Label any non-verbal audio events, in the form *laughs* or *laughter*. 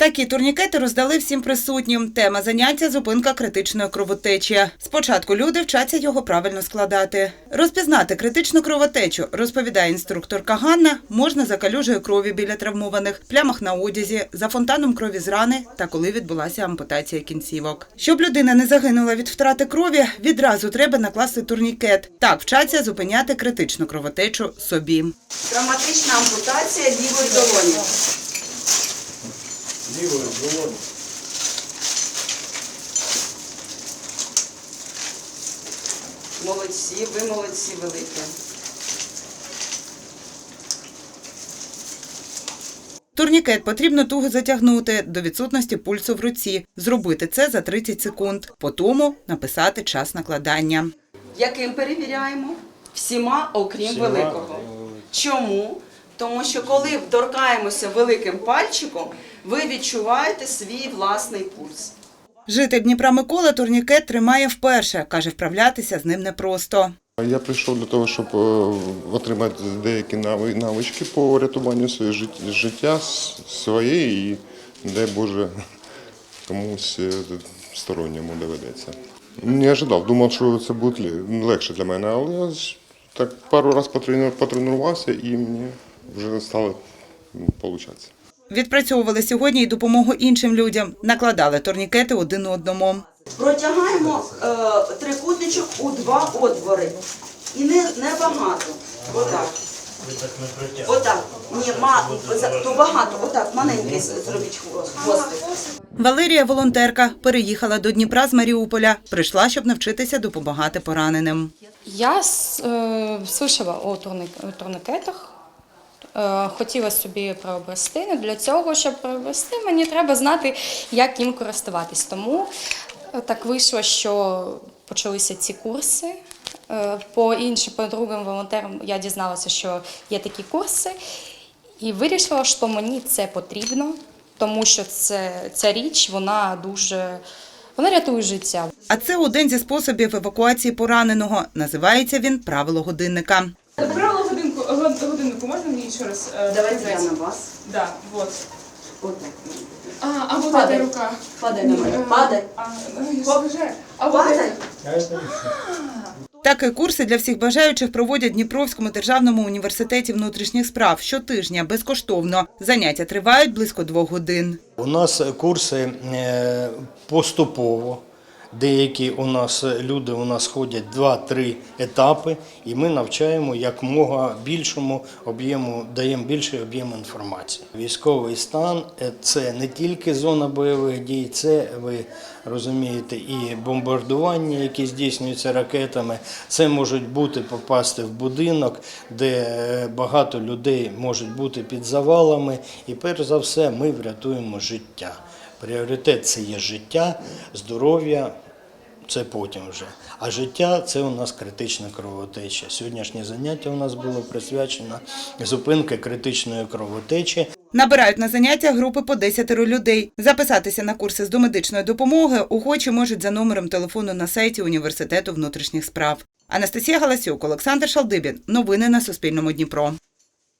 Такі турнікети роздали всім присутнім. Тема заняття зупинка критичної кровотечі. Спочатку люди вчаться його правильно складати. Розпізнати критичну кровотечу, розповідає інструкторка Ганна, можна за калюжею крові біля травмованих, плямах на одязі, за фонтаном крові з рани та коли відбулася ампутація кінцівок. Щоб людина не загинула від втрати крові, відразу треба накласти турнікет. Так вчаться зупиняти критичну кровотечу собі. Травматична ампутація лівої долоні. Лівою. Молодці, ви молодці великі. Турнікет потрібно туго затягнути до відсутності пульсу в руці. Зробити це за 30 секунд. По тому написати час накладання. Яким перевіряємо? Всіма, окрім Всіма, великого. е, Чому? Тому що коли торкаємося великим пальчиком, ви відчуваєте свій власний пульс. Житель Дніпра Микола турнікет тримає вперше. каже, вправлятися з ним непросто. Я прийшов для того, щоб е, отримати деякі навички по рятуванню своєї життя с- своє і, дай Боже, *laughs* комусь е, сторонньому доведеться. Не ожидав, думав, що це буде легше для мене, але я так пару разів потренувався і мені вже стало получатися. Відпрацьовували сьогодні й допомогу іншим людям. Накладали турнікети один одному. Протягаємо е, трикутничок у два отвори. І не, не багато. Отак. Отак. Ні, ма, то багато. Отак, маленький зробіть хвостик. Валерія волонтерка переїхала до Дніпра з Маріуполя. Прийшла, щоб навчитися допомагати пораненим. Я е, слышала о турни- турникетах, хотіла собі приобрести. але Для цього, щоб приобрести, мені треба знати, як їм користуватись. Тому е, так вийшло, що почалися ці курси. Е, По іншим, по другим волонтерам я дізналася, що є такі курси, і вирішила, що мені це потрібно, тому що це, ця річ вона дуже вона рятує життя. А це один зі способів евакуації пораненого. Називається він правило годинника. Правило годиннику можна мені ще раз? е, Давайте я показати? на вас. Да, вот. Отак. А, а вот Падай. эта рука. Падай на мене. Падай. А, ну, я ж. А вот Падай. это. Такі курси для всіх бажаючих проводять в Дніпровському державному університеті внутрішніх справ щотижня безкоштовно. Заняття тривають близько двох годин. У нас курси е, поступово. Деякі у нас люди у нас ходять 2-3 етапи, і ми навчаємо якомога більшому об'єму, даємо більший об'єм інформації. Військовий стан е, це не тільки зона бойових дій, це ви розумієте, і бомбардування, які здійснюються ракетами. Це можуть бути попасти в будинок, де е, багато людей можуть бути під завалами. І перш за все, ми врятуємо життя. Пріоритет це є життя, здоров'я. Це потім вже. А життя це у нас критична кровотеча. Сьогоднішнє заняття у нас було присвячено зупинки критичної кровотечі. Набирають на заняття групи по 10 людей. Записатися на курси з домедичної допомоги охочі можуть за номером телефону на сайті Університету внутрішніх справ. Анастасія Галасюк, Олександр Шалдибін. Новини на Суспільному Дніпро.